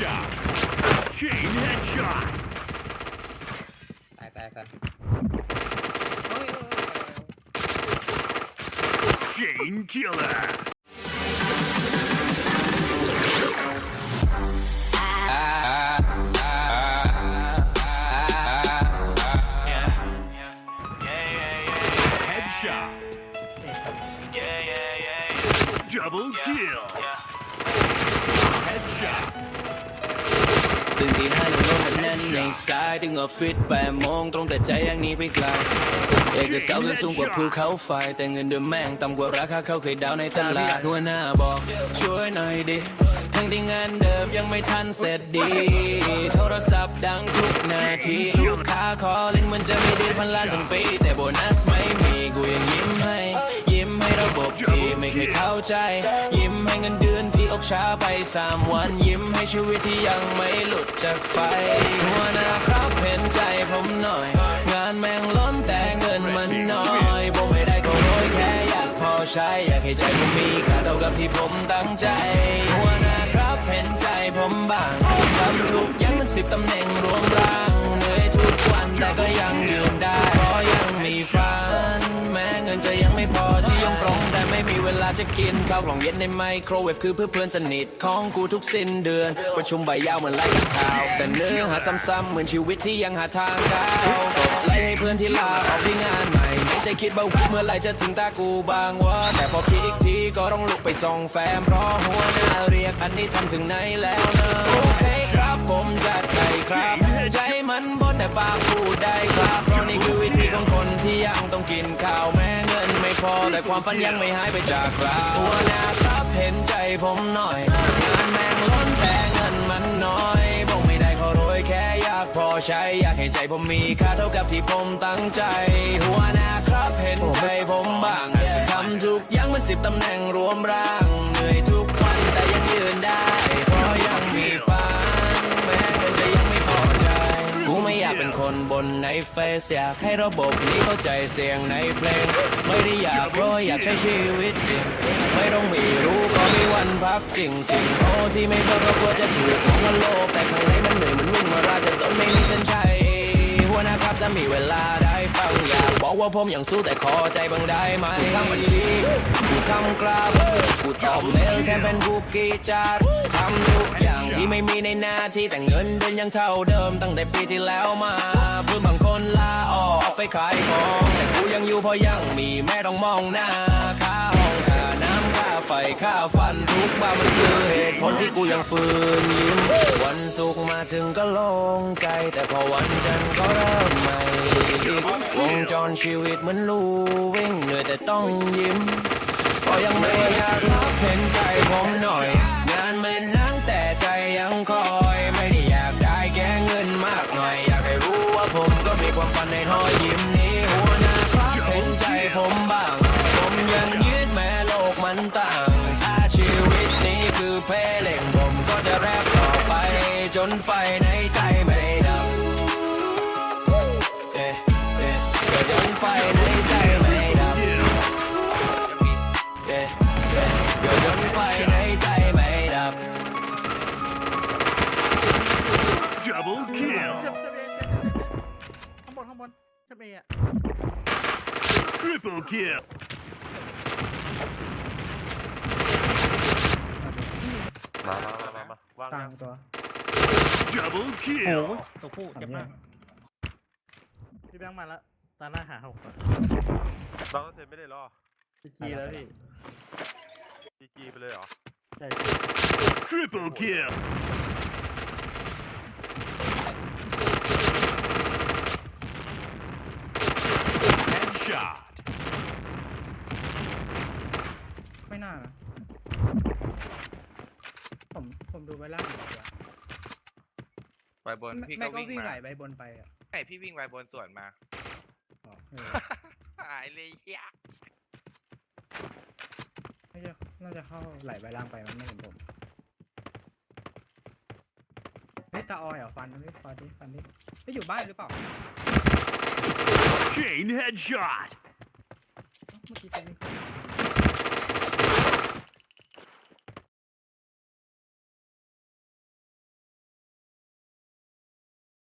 Headshot. Chain headshot. ตายตายตายเฮ้ยเฮ้ยเฮ้ย Chain killer. ๆ Headshot. Double kill. ตื่นตีห้าหนึ่งโลกแน่นในสายถึงออฟฟิศแปดโมงตรงแต่ใจยังหนี้ไปไกลเอกสารจะสูงกว่าภูเขาไฟ แต่เงินเดือนแม่งต่ำกว่าราคาเขาเคยดาวในตลาดหัวหน้าบอก ช่วยหน่อยดิทั้งที่งานเดิมยังไม่ทันเสร็จดี โทรศัพท์ดังทุกนาทีลูกค้าขอเล่นมันจะไม่ได้พันล้านทั้งปีแต่โบนัสไม่มีกูยังยิ้มให้ ระบบที่ไม่เคยเข้าใจ ยิ้มให้เงินเดือนที่อกช้าไปสามวัน ยิ้มให้ชีวิตที่ยังไม่หลุดจากไฟหัวหน้าครับเห็นใจผมหน่อย งานแม่งล้นแต่เงินมันน้อยผมไม่ได้ขอโอยแค่อยากพอใช้ อยากให้ใจผมมีค่าเท่ากับที่ผมตั้งใจหัวหน้าครับเห็นใจผมบ้างทำทุกอย่างมันสิบตำแหน่งรวมร่าง ข้าวกล่องเย็นในไมโครเวฟคือเพื่อเพื่อนสนิทของกูทุกสิ้นเดือน ประชุมใบยาวเหมือนไล่ข่าว แต่เนื้อหาซ้ำๆเหมือนชีวิตที่ยังหาทางก้าวกดไล่ให้เพื่อนที่ลาออกที่งานใหม่ ไม่ใช่คิดว่าเมื่อไรจะถึงตากูบางวะแต่พอคิดอีกทีก็ต้องลุกไปส่องแฟมเพราะหัวหน้าเรียกอันนี้ทำถึงไหนแล้วนะโอเคครับผมจัดไปครับใจมันบนแต่ปากพูดได้ครับเพราะนี่คือวิธีของคนที่ยังต้องกินข้าวแม้เงินไม่ พอแต่ความฝันยังไม่หายไปจากเราหัวหน้าครับเห็นใจผมหน่อยงานแม่งล้นแต่เงินมันน้อยบอกไม่ได้ขอรวยแค่อยากพอใช้อยากให้ใจผมมีค่าเท่ากับที่ผมตั้งใจ หัวหน้าครับเห็นใจผมบ้างทำทุกอย่างมันสิบตำแหน่งรวมร่าง นบนในเฟซอยากให้ระบบนี้เข้าใจเสียงในเพลง ไม่ได้อยากรวยอยากใช้ชีวิตจริง ไม่ต้องมีรู้ก็มีวันพักจริงจริงโอ้ที่ไม่เพราะเรากลัวจะถูกของโลกแต่ข้างในมันเหนื่อยมันวิ่งมาราจะต้นไม่มีเส้นชัยหัวหน้าครับจะมีเวลาได้ฟังอยาก บอกว่าผมยังสู้แต่ขอใจบ้างได้ไหมกูทำบัญชีกูทำกราฟกูตอบเมลแค่เป็นบุกีจาร์ทำทุกอย่างที่ไม่มีในหน้าที่แต่เงินเดือนยังเท่าเดิมตั้งแต่ปีที่แล้วมาเพื่อนบางคนลาออกไปขายของแต่กูยังอยู่เพราะยังมีแม่ต้องมองหน้าค่าห้องค่าน้ำค่า ไฟค่าฟันทุกบ้ามันคือเหตุผลที่กูยังฝืนยิ้มวันศุกร์มาถึงก็โล่งใจ แต่พอวันจันทร์ก็เริ่มใหม่อีกวงจรชีวิตเหมือนลูวิ่งเหนื่อยแต่ต้องยิ้มก็ยังไม่อยากรับเห็นใจผมหน่อย งานม่นังแต่ใจยังคอย ไม่ได้อยากได้แค่เงินมากหน่อย อยากให้รู้ว่าผมก็มีความฝันในรอยยิ้ม มันต่าง ถ้าชีวิตนี้คือเพลงผมก็จะแรปต่อไป จนไฟในใจไม่ดับเอ๊ะเอ๊ะจนไฟในใจไม่ดับ Kill. เอ๊ะเอ๊ะเดี๋ยวจนไฟในใจไม่ดับ Double kill. เจ็บเจ็บเองเจ็บเจ็บเจ็บข้างบนข้างบนเจ็บเองอะ Triple kill. มามามามามา ว่างกลายังงตัว Double โอ้ kill. ยตัวผู้เจ็บมากพี่แบงค์มาแล้วตาหน้าหาหกก่อนเราก็เซ็นไม่ได้หรอจีแล้วพี่จีจีไปเลยเหรอใช่ Triple kill. Headshot. ไม่น่านะ ผมผมดูไปล่างดีกว่าไปบนไม่พี่ไม่ก็ก็วิ่งวิ่งมาไหลไปบนไปอะไอพี่วิ่งไปบนสวนมา อ๋อเออหายเลยเฮียไม่ใช่น่าจะเข้าไหลไปล่างไปมันไม่เห็นผมเฮ้ยตาออยเหรอฟันมันดิฟันดิฟันดิไม่อยู่บ้านหรือเปล่า Chain headshot. เอ้าเมื่อกี้เป็นไม่